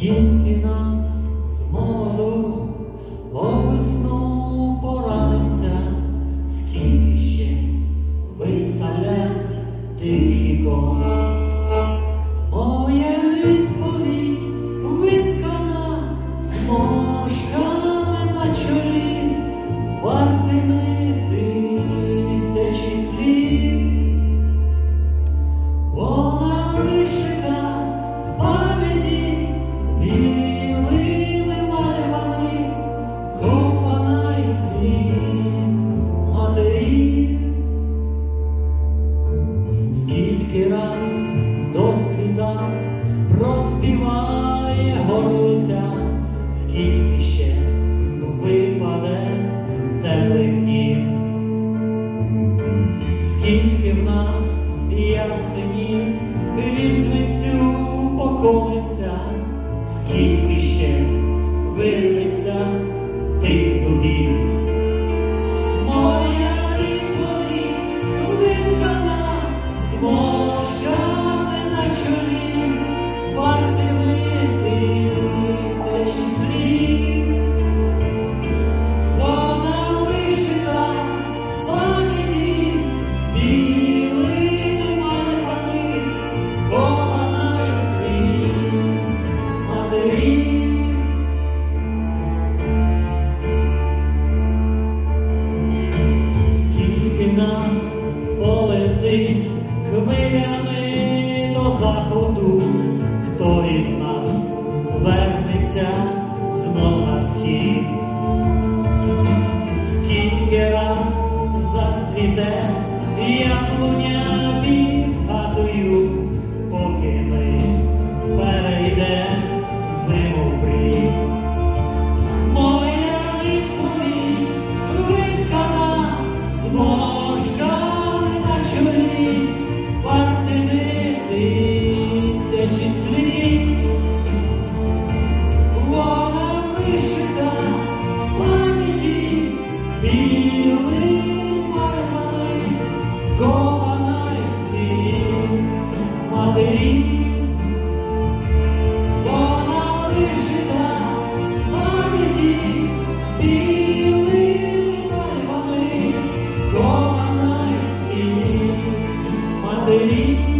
Скільки нас з молоду по. тільки раз до світа проспіває горлиця, скільки ще випаде теплих днів, скільки в нас ясенів від звицю поколиться, скільки ще вирветься. нас полетить хвилями до заходу, хто із нас вернеться знов на схід. Thank you.